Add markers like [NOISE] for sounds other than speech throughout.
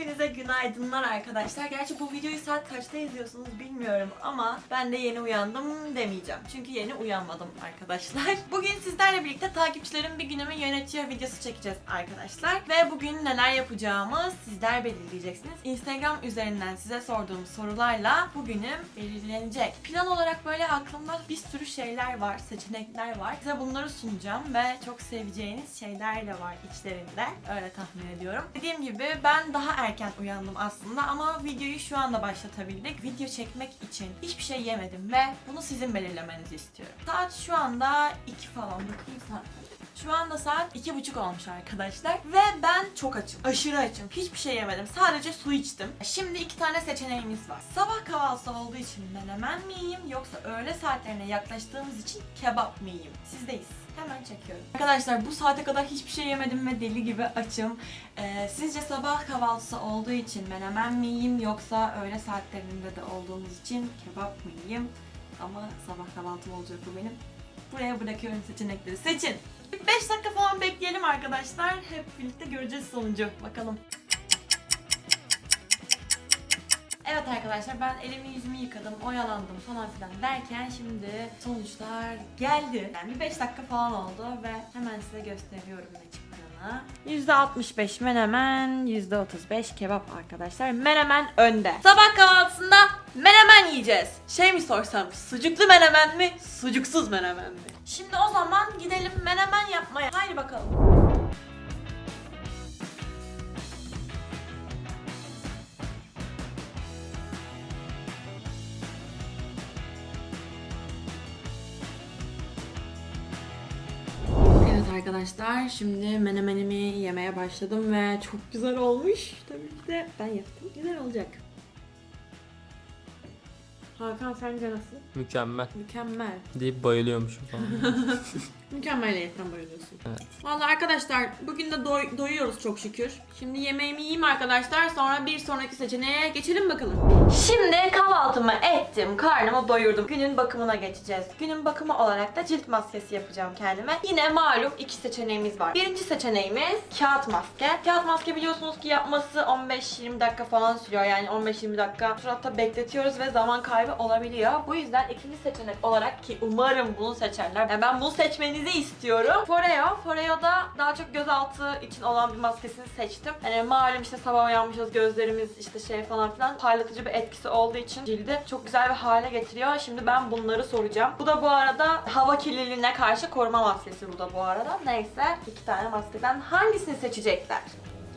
Hepinize günaydınlar arkadaşlar. Gerçi bu videoyu saat kaçta izliyorsunuz bilmiyorum ama ben de yeni uyandım demeyeceğim. Çünkü yeni uyanmadım arkadaşlar. [LAUGHS] Bugün sizlerle birlikte takipçilerim bir günümü yönetiyor videosu çekeceğiz arkadaşlar. Ve bugün neler yapacağımı sizler belirleyeceksiniz. Instagram üzerinden size sorduğum sorularla bugünüm belirlenecek. Plan olarak böyle aklımda bir sürü şeyler var, seçenekler var. Size bunları sunacağım ve çok seveceğiniz şeyler de var içlerinde. Öyle tahmin ediyorum. Dediğim gibi ben daha erken uyandım aslında ama videoyu şu anda başlatabildik. Video çekmek için hiçbir şey yemedim ve bunu sizin belirlemenizi istiyorum. Saat şu anda 2 falan bakayım saat? Şu anda saat iki buçuk olmuş arkadaşlar ve ben çok açım. Aşırı açım. Hiçbir şey yemedim. Sadece su içtim. Şimdi iki tane seçeneğimiz var. Sabah kahvaltısı olduğu için menemen mi yiyeyim yoksa öğle saatlerine yaklaştığımız için kebap mı? Sizdeyiz. Hemen çekiyorum. Arkadaşlar bu saate kadar hiçbir şey yemedim ve deli gibi açım. Ee, sizce sabah kahvaltısı olduğu için menemen mi yiyeyim yoksa öğle saatlerinde de olduğumuz için kebap mı? Ama sabah kahvaltım olacak bu benim. Buraya bırakıyorum seçenekleri. Seçin. 5 dakika falan bekleyelim arkadaşlar. Hep birlikte göreceğiz sonucu. Bakalım. Evet arkadaşlar ben elimi yüzümü yıkadım, oyalandım falan filan derken şimdi sonuçlar geldi. Yani bir 5 dakika falan oldu ve hemen size gösteriyorum ne çıktığını. %65 menemen, %35 kebap arkadaşlar. Menemen önde. Sabah kahvaltısında menemen yiyeceğiz. Şey mi sorsam, sucuklu menemen mi, sucuksuz menemen mi? Şimdi o zaman gidelim menemen yapmaya. Haydi bakalım. Arkadaşlar şimdi menemenimi yemeye başladım ve çok güzel olmuş. Tabii ki de ben yaptım. Güzel olacak. Hakan sence nasıl? Mükemmel. Mükemmel. Deyip bayılıyormuşum falan. [LAUGHS] Mükemmeliyetten bayılıyorsun. Evet. Vallahi arkadaşlar bugün de doy- doyuyoruz çok şükür. Şimdi yemeğimi yiyeyim arkadaşlar sonra bir sonraki seçeneğe geçelim bakalım. Şimdi kahvaltımı ettim, karnımı doyurdum. Günün bakımına geçeceğiz. Günün bakımı olarak da cilt maskesi yapacağım kendime. Yine malum iki seçeneğimiz var. Birinci seçeneğimiz kağıt maske. Kağıt maske biliyorsunuz ki yapması 15-20 dakika falan sürüyor. Yani 15-20 dakika suratta bekletiyoruz ve zaman kaybı olabiliyor. Bu yüzden ikinci seçenek olarak ki umarım bunu seçerler. Yani ben bunu seçmenizi istiyorum. Foreo. Foreo'da daha çok gözaltı için olan bir maskesini seçtim. Hani malum işte sabah uyanmışız gözlerimiz işte şey falan filan parlatıcı bir etkisi olduğu için cildi çok güzel bir hale getiriyor. Şimdi ben bunları soracağım. Bu da bu arada hava kirliliğine karşı koruma maskesi bu da bu arada. Neyse iki tane maskeden hangisini seçecekler?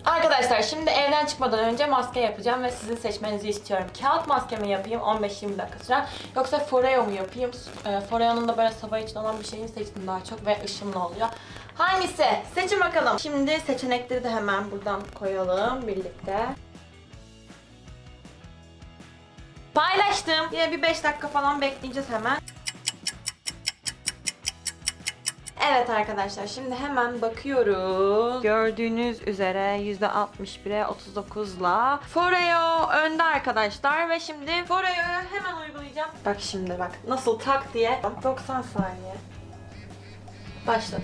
Arkadaşlar şimdi evden çıkmadan önce maske yapacağım ve sizin seçmenizi istiyorum. Kağıt maske mi yapayım 15-20 dakika süren yoksa Foreo mu yapayım? E, Foreo'nun da böyle sabah için olan bir şeyini seçtim daha çok ve ışımlı oluyor. Hangisi? Seçin bakalım. Şimdi seçenekleri de hemen buradan koyalım birlikte. Paylaştım. Yine bir 5 dakika falan bekleyeceğiz hemen. Evet arkadaşlar şimdi hemen bakıyoruz. Gördüğünüz üzere %61'e 39'la Foreo önde arkadaşlar ve şimdi Foreo'yu hemen uygulayacağım. Bak şimdi bak nasıl tak diye 90 saniye. Başladı.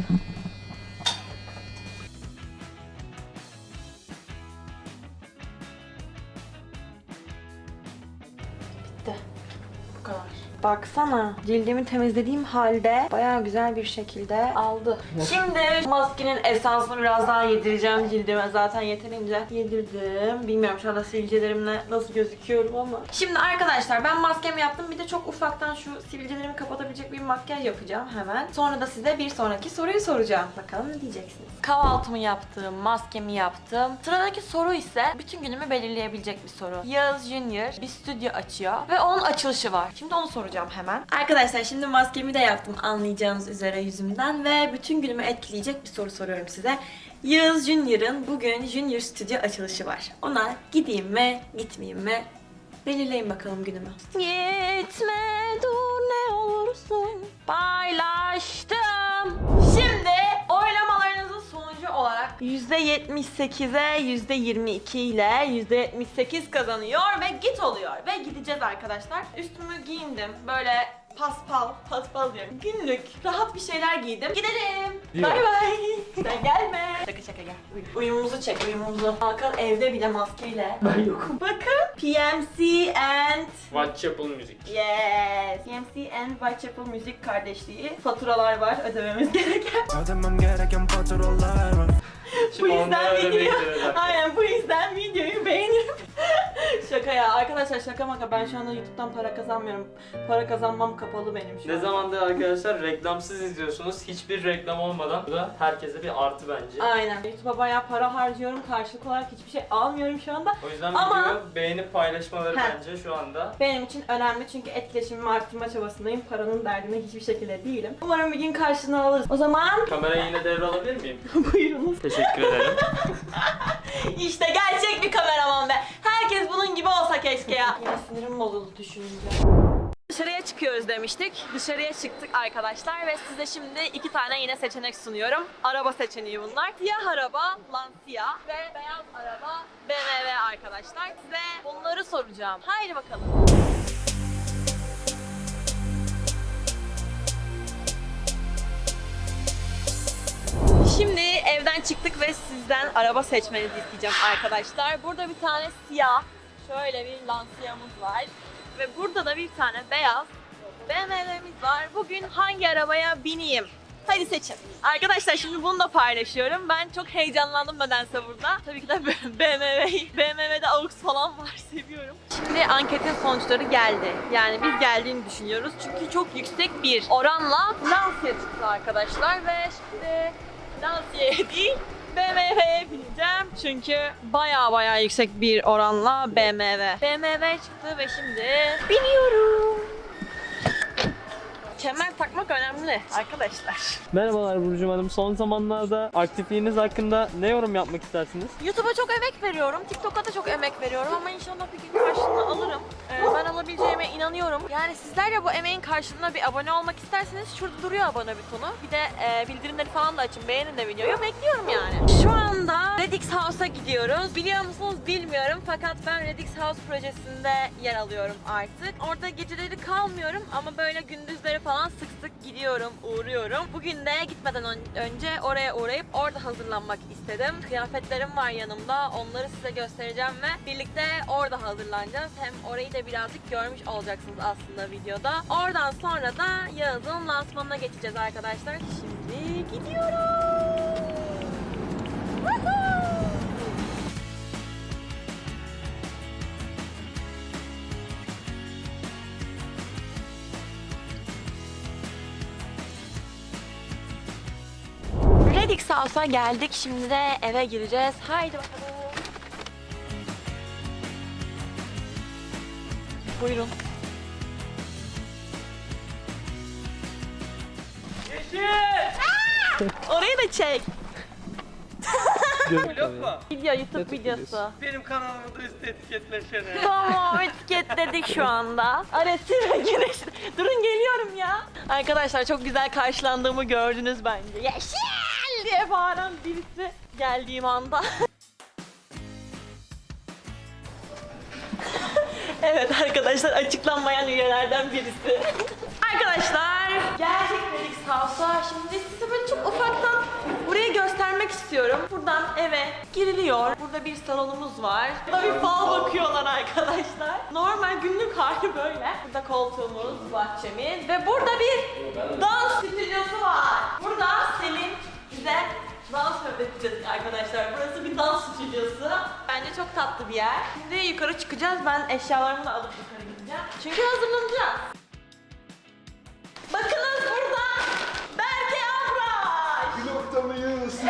Baksana cildimi temizlediğim halde bayağı güzel bir şekilde aldı. Şimdi maskenin esansını biraz daha yedireceğim cildime. Zaten yeterince yedirdim. Bilmiyorum şu anda sivilcelerimle nasıl gözüküyorum ama. Şimdi arkadaşlar ben maskemi yaptım. Bir de çok ufaktan şu sivilcelerimi kapatabilecek bir makyaj yapacağım hemen. Sonra da size bir sonraki soruyu soracağım. Bakalım ne diyeceksiniz? Kahvaltımı yaptım, maskemi yaptım. Sıradaki soru ise bütün günümü belirleyebilecek bir soru. Yağız Junior bir stüdyo açıyor ve onun açılışı var. Şimdi onu soracağım hemen. Arkadaşlar şimdi maskemi de yaptım anlayacağınız üzere yüzümden ve bütün günümü etkileyecek bir soru soruyorum size. Yağız Junior'ın bugün Junior Stüdyo açılışı var. Ona gideyim mi, gitmeyeyim mi? Belirleyin bakalım günümü. Gitme dur ne olursun paylaştım. %78'e %22 ile %78 kazanıyor ve git oluyor. Ve gideceğiz arkadaşlar. Üstümü giyindim. Böyle paspal, paspal diyorum. Günlük, rahat bir şeyler giydim. Gidelim. Bay bay. [LAUGHS] Sen gelme. Şaka şaka gel. Uy- Uyumumuzu çek, uyumumuzu. Hakan evde bile maskeyle. Ben yokum. Bakın. PMC and Whitechapel müzik. Yes. PMC and Whitechapel müzik kardeşliği. Faturalar var ödememiz [LAUGHS] gereken. Ödemem gereken faturalar var bu Şimdi yüzden onları öyle video, bekliyoruz arkadaşlar. aynen bu yüzden videoyu beğenin. [LAUGHS] şaka ya arkadaşlar şaka maka ben şu anda YouTube'dan para kazanmıyorum. Para kazanmam kapalı benim şu Ne an. zamandır arkadaşlar reklamsız izliyorsunuz. Hiçbir reklam olmadan. Bu da herkese bir artı bence. Aynen. YouTube'a bayağı para harcıyorum. Karşılık olarak hiçbir şey almıyorum şu anda. O yüzden Ama- videoyu beğenip paylaşmaları Heh. bence şu anda. Benim için önemli çünkü etkileşimimi arttırma çabasındayım. Paranın derdine hiçbir şekilde değilim. Umarım bir gün karşılığını alırız. O zaman Kamerayı yine devralabilir miyim? [LAUGHS] buyurunuz. Teşekkür ederim. [LAUGHS] İşte gerçek bir kameraman be. Herkes bunun gibi olsa keşke ya. Yine sinirim bozuldu düşününce. Dışarıya çıkıyoruz demiştik. Dışarıya çıktık arkadaşlar ve size şimdi iki tane yine seçenek sunuyorum. Araba seçeneği bunlar. Siyah araba Lancia ve beyaz araba BMW arkadaşlar. Size bunları soracağım. Haydi bakalım. Şimdi evden çıktık ve sizden araba seçmenizi isteyeceğim arkadaşlar. Burada bir tane siyah, şöyle bir Lancia'mız var. Ve burada da bir tane beyaz BMW'miz var. Bugün hangi arabaya bineyim? Hadi seçin. Arkadaşlar şimdi bunu da paylaşıyorum. Ben çok heyecanlandım nedense burada. Tabii ki de [LAUGHS] BMW, BMW'de AUX falan var [LAUGHS] seviyorum. Şimdi anketin sonuçları geldi. Yani biz geldiğini düşünüyoruz. Çünkü çok yüksek bir oranla Lancia çıktı arkadaşlar. Ve şimdi Lancia'ya değil BMW'ye bineceğim. Çünkü baya baya yüksek bir oranla BMW. BMW çıktı ve şimdi biniyorum. Kemer takmak önemli arkadaşlar. Merhabalar Burcu Hanım. Son zamanlarda aktifliğiniz hakkında ne yorum yapmak istersiniz? YouTube'a çok emek veriyorum. TikTok'a da çok emek veriyorum ama inşallah bir gün karşılığını alırım. Ee, ben alabileceğime inanıyorum. Yani sizler de bu emeğin karşılığında bir abone olmak isterseniz şurada duruyor abone butonu. Bir de e, bildirimleri falan da açın. Beğenin de videoyu. Bekliyorum yani. Şu anda Redix House'a gidiyoruz. Biliyor musunuz bilmiyorum fakat ben Redix House projesinde yer alıyorum artık. Orada geceleri kalmıyorum ama böyle gündüzleri falan sık sık gidiyorum, uğruyorum. Bugün de gitmeden ön- önce oraya uğrayıp orada hazırlanmak istedim. Kıyafetlerim var yanımda. Onları size göstereceğim ve birlikte orada hazırlanacağız. Hem orayı da birazcık görmüş olacaksınız aslında videoda. Oradan sonra da Yağız'ın lansmanına geçeceğiz arkadaşlar. Şimdi gidiyoruz. Redix House'a geldik. Şimdi de eve gireceğiz. Haydi bakalım. Buyurun. Orayı da çek. Vlog mu? Video, YouTube videosu. Benim kanalımı da üstte etiketleşene. [LAUGHS] Tamam etiketledik şu anda. Aresi ve güneş. Durun geliyorum ya. Arkadaşlar çok güzel karşılandığımı gördünüz bence. Yeşil diye bağıran birisi geldiğim anda. [LAUGHS] [LAUGHS] evet arkadaşlar açıklanmayan üyelerden birisi. arkadaşlar gerçek Felix House'a şimdi size böyle çok ufaktan burayı göstermek istiyorum. Buradan eve giriliyor. Burada bir salonumuz var. Burada bir fal bakıyorlar arkadaşlar. Normal günlük hali böyle. Burada koltuğumuz, bahçemiz ve burada bir dans stüdyosu var. Burada Selin bize dans öğreteceğiz arkadaşlar. Burası bir dans stüdyosu. Çok tatlı bir yer. Şimdi yukarı çıkacağız. Ben eşyalarımı da alıp yukarı gideceğim. Çünkü hazırlanacağız. Bakınız burada Berke Abraş. Vlog'dayız [LAUGHS]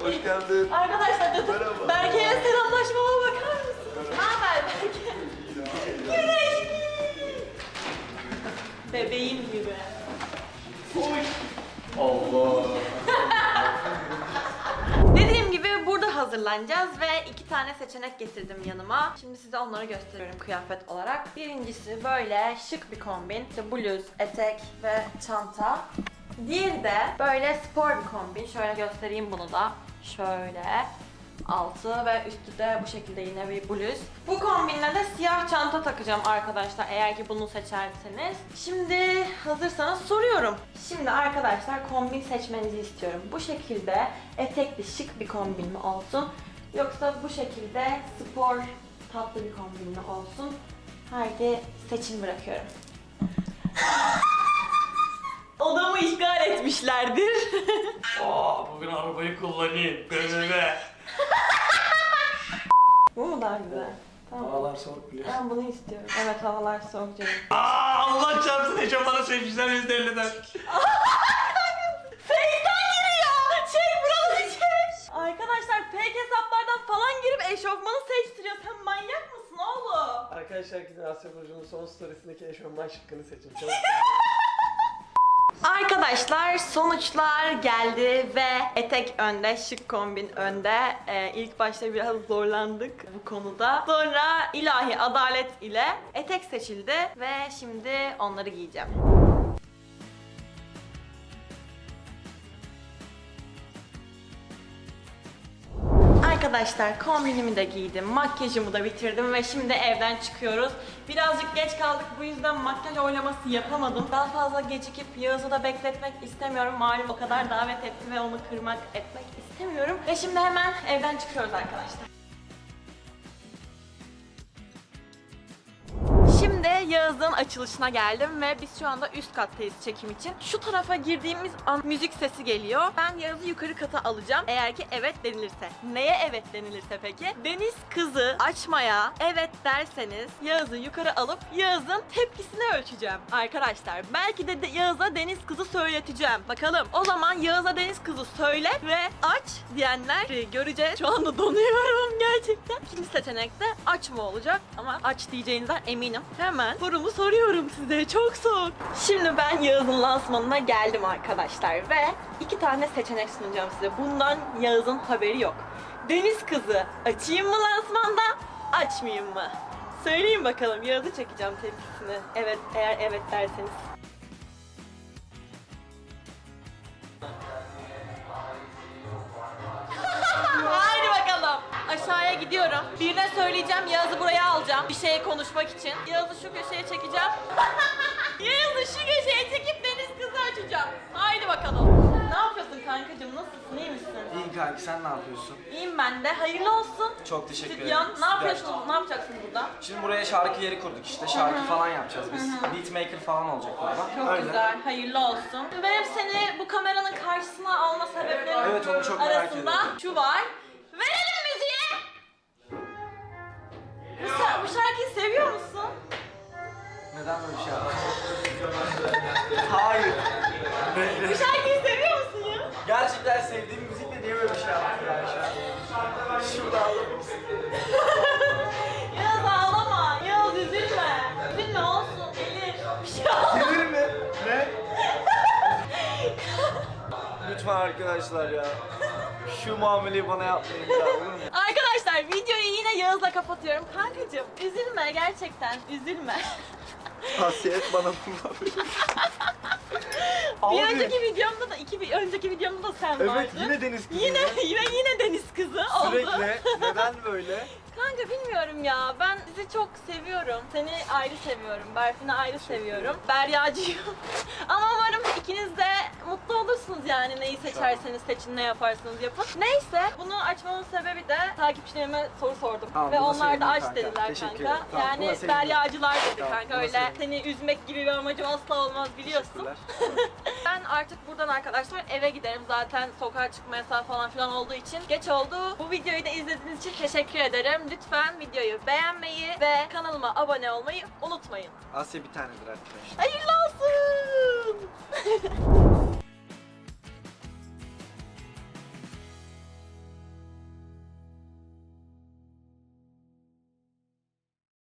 Hoş geldin Arkadaşlar dedim Merhaba. Berke'ye selamlaşmama bakar mısın? Ne haber Berke? Güneş. Bebeğim gibi. Allah hazırlanacağız ve iki tane seçenek getirdim yanıma. Şimdi size onları gösteriyorum kıyafet olarak. Birincisi böyle şık bir kombin. İşte bluz, etek ve çanta. Diğeri de böyle spor bir kombin. Şöyle göstereyim bunu da. Şöyle. Altı ve üstü de bu şekilde yine bir bluz. Bu kombinle de siyah çanta takacağım arkadaşlar eğer ki bunu seçerseniz. Şimdi hazırsanız soruyorum. Şimdi arkadaşlar kombin seçmenizi istiyorum. Bu şekilde etekli şık bir kombin mi olsun yoksa bu şekilde spor tatlı bir kombin mi olsun? Haydi seçim bırakıyorum. [LAUGHS] Odamı işgal etmişlerdir. Aa, bugün arabayı kullanayım. Gözüme. [LAUGHS] Bu mu daha güzel? Tamam. Havalar soğuk biliyor. Ben bunu istiyorum. Evet havalar soğuk canım. Aa, Allah çarpsın eşofmanı seçmişler %50'den. Fake'den giriyor. Çek burası çek. Arkadaşlar fake hesaplardan falan girip eşofmanı seçtiriyor. Sen manyak mısın oğlum? Arkadaşlar gidin Asya Burcu'nun son storiesindeki eşofman şıkkını seçin. Çok [LAUGHS] Arkadaşlar sonuçlar geldi ve etek önde, şık kombin önde. Ee, ilk başta biraz zorlandık bu konuda. Sonra ilahi adalet ile etek seçildi ve şimdi onları giyeceğim. Arkadaşlar kombinimi de giydim, makyajımı da bitirdim ve şimdi evden çıkıyoruz. Birazcık geç kaldık bu yüzden makyaj oylaması yapamadım. Daha fazla gecikip Yağız'ı da bekletmek istemiyorum. Malum o kadar davet etti ve onu kırmak etmek istemiyorum. Ve şimdi hemen evden çıkıyoruz arkadaşlar. Şimdi Yağız'ın açılışına geldim ve biz şu anda üst kattayız çekim için. Şu tarafa girdiğimiz an müzik sesi geliyor. Ben Yağız'ı yukarı kata alacağım. Eğer ki evet denilirse. Neye evet denilirse peki? Deniz kızı açmaya evet derseniz Yağız'ı yukarı alıp Yağız'ın tepkisini ölçeceğim. Arkadaşlar belki de, Yağız'a deniz kızı söyleteceğim. Bakalım. O zaman Yağız'a deniz kızı söyle ve aç diyenler göreceğiz. Şu anda donuyorum gerçekten. İkinci seçenek de aç mı olacak? Ama aç diyeceğinizden eminim. Hemen sorumu soruyorum size. Çok soğuk. Şimdi ben Yağız'ın lansmanına geldim arkadaşlar ve iki tane seçenek sunacağım size. Bundan Yağız'ın haberi yok. Deniz kızı açayım mı lansmanda, açmayayım mı? Söyleyin bakalım Yağız'ı çekeceğim tepkisini. Evet eğer evet derseniz. Aşağıya gidiyorum. Birine söyleyeceğim, Yağız'ı buraya alacağım. Bir şeye konuşmak için. Yağız'ı şu köşeye çekeceğim. [LAUGHS] Yağız'ı şu köşeye çekip deniz kızı açacağım. Haydi bakalım. Ne yapıyorsun kankacığım? Nasılsın? İyi misin? İyi kanki sen ne yapıyorsun? İyiyim ben de. Hayırlı olsun. Çok teşekkür ederim. Stüdyon. Ne yapıyorsun? Ne yapacaksın burada? Şimdi buraya şarkı yeri kurduk işte. Şarkı falan yapacağız biz. Beatmaker falan olacak burada. Çok Öyle. güzel. Hayırlı olsun. Benim seni bu kameranın karşısına alma sebeplerim Evet, onu çok merak arasında ediyorum. şu var. Neden böyle bir şey yaptın? Hayır. Bu şarkıyı seviyor musun ya? Gerçekten sevdiğim müzikle niye böyle bir şey yaptın yani şu an? Şurada ağlamak istedim. [LAUGHS] Yağız ağlama. Yağız üzülme. Üzülme olsun. Gelir. Bir şey olmaz. Gelir mi? Ne? [LAUGHS] Lütfen arkadaşlar ya. Şu muameleyi bana yapmayın ya olur mu? Arkadaşlar videoyu yine Yağız'la kapatıyorum. Kankacığım üzülme gerçekten üzülme. [LAUGHS] Hasiyet bana bunlar. [LAUGHS] Bir Abi. önceki videomda da iki bir önceki videomda da sen vardın. Evet yine deniz kızı. Yine yine yine deniz kızı oldu. Sürekli. [LAUGHS] Neden böyle? Kanka bilmiyorum ya. Ben sizi çok seviyorum. Seni ayrı seviyorum. Berfin'i ayrı seviyorum. Beryacıyım. [LAUGHS] Ama umarım ikiniz de mutlu olursunuz yani neyi seçerseniz seçin ne yaparsanız yapın. Neyse bunu açmamın sebebi de takipçilerime soru sordum. Tamam, Ve buna onlar da sevindim aç kanka. dediler Teşekkür kanka. ederim. Tamam, buna yani sevindim. beryacılar dedi Tamam, kanka buna öyle sevindim. seni üzmek gibi bir amacım asla olmaz biliyorsun. [LAUGHS] Ben artık buradan arkadaşlar eve giderim. Zaten sokağa çıkma yasağı falan filan olduğu için geç oldu. Bu videoyu da izlediğiniz için teşekkür ederim. Lütfen videoyu beğenmeyi ve kanalıma abone olmayı unutmayın. Asya bir tanedir arkadaşlar. Hayırlı olsun. [LAUGHS]